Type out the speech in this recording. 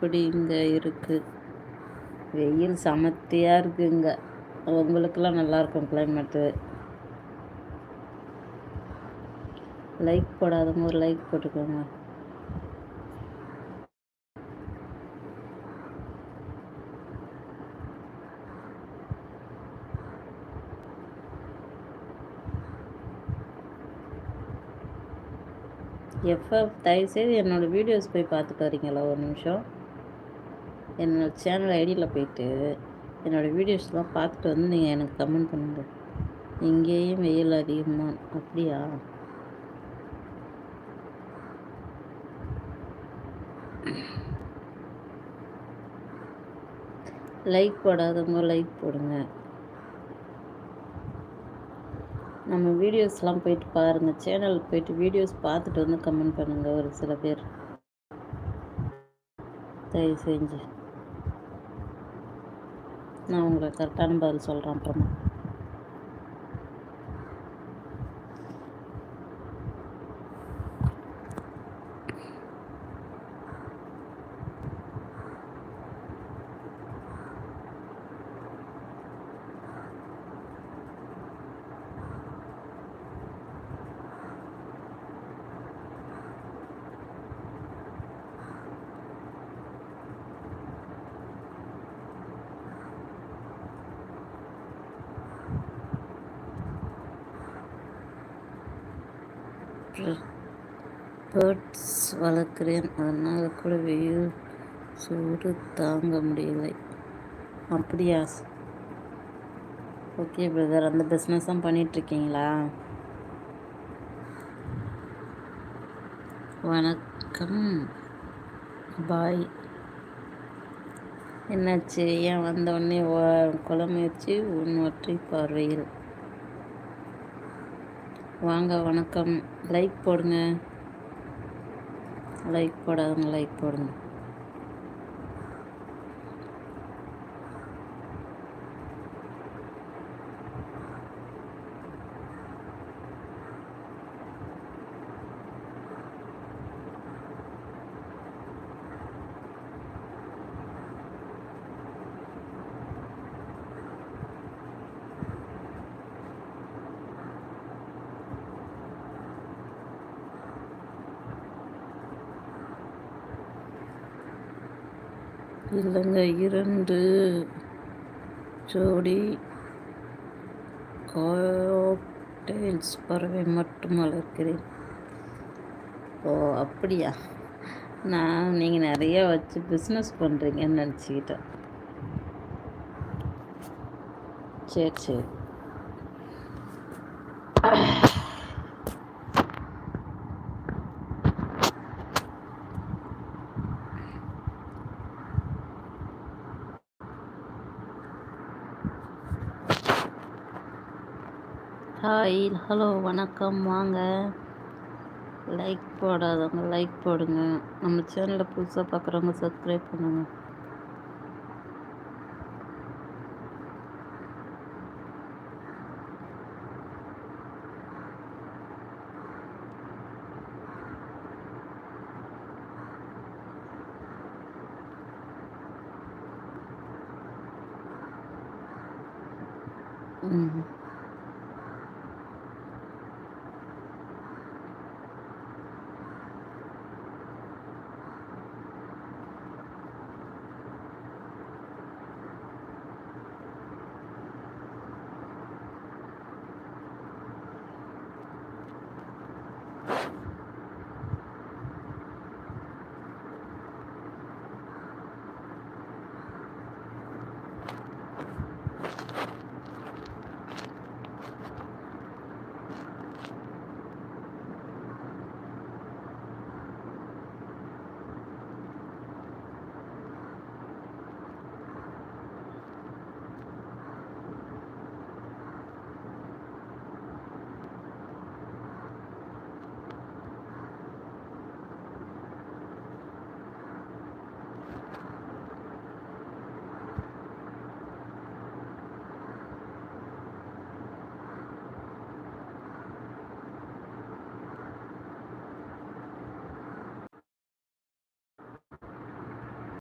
எப்படி இங்கே இருக்குது வெயில் சமத்தியாக இருக்குது இங்கே. உங்களுக்கெல்லாம் நல்லாயிருக்கும் கிளைமேட்டு லைக் போடாதவங்க ஒரு லைக் போட்டுக்கோங்க. எஃப்எஃப் தயவுசெய்து என்னோடய வீடியோஸ் போய் பார்த்துட்டு வரீங்களா ஒரு நிமிஷம்? என்னோடய சேனல் ஐடியில் போயிட்டு என்னோடய வீடியோஸ்லாம் பார்த்துட்டு வந்து நீங்கள் எனக்கு கமெண்ட் பண்ணுங்கள் இங்கேயும் வெயில் அதிகமாக அப்படியா? லைக் போடாதவங்க லைக் போடுங்க. நம்ம வீடியோஸ்லாம் போயிட்டு பாருங்கள் சேனலுக்கு போயிட்டு வீடியோஸ் பார்த்துட்டு வந்து கமெண்ட் பண்ணுங்கள் ஒரு சில பேர். தயவு செஞ்சு. நான் உங்களுக்கு கரெக்டான பதில் சொல்கிறேன் அப்புறமா. பேர்ட்ஸ் வளர்க்குறேன். அதனால் கூட வெயில் சூடு தாங்க முடியலை. அப்படியா? ஓகே பிரதர் அந்த பிஸ்னஸும் பண்ணிகிட்ருக்கீங்களா வணக்கம். பாய். என்னாச்சு? ஏன் வந்தவொடனே குழம்பு வச்சு உன் ஒற்றை பார்வையில்? வாங்க வணக்கம். லைக் போடுங்க. லைக் போடாதவங்க லைக் போடுங்க. இல்லைங்க இரண்டு ஜோடி காக்டெயில்ஸ் பறவை மட்டும் வளர்க்கிறேன். ஓ அப்படியா? நான் நீங்கள் நிறையா வச்சு பிஸ்னஸ் பண்ணுறீங்கன்னு நினச்சிக்கிட்டேன். சரி சரி. ஹாய் ஹலோ வணக்கம். வாங்க. லைக் போடாதவங்க லைக் போடுங்க. நம்ம சேனலில் புதுசாக பார்க்குறவங்க சப்ஸ்கிரைப் பண்ணுங்க. Mm-hmm.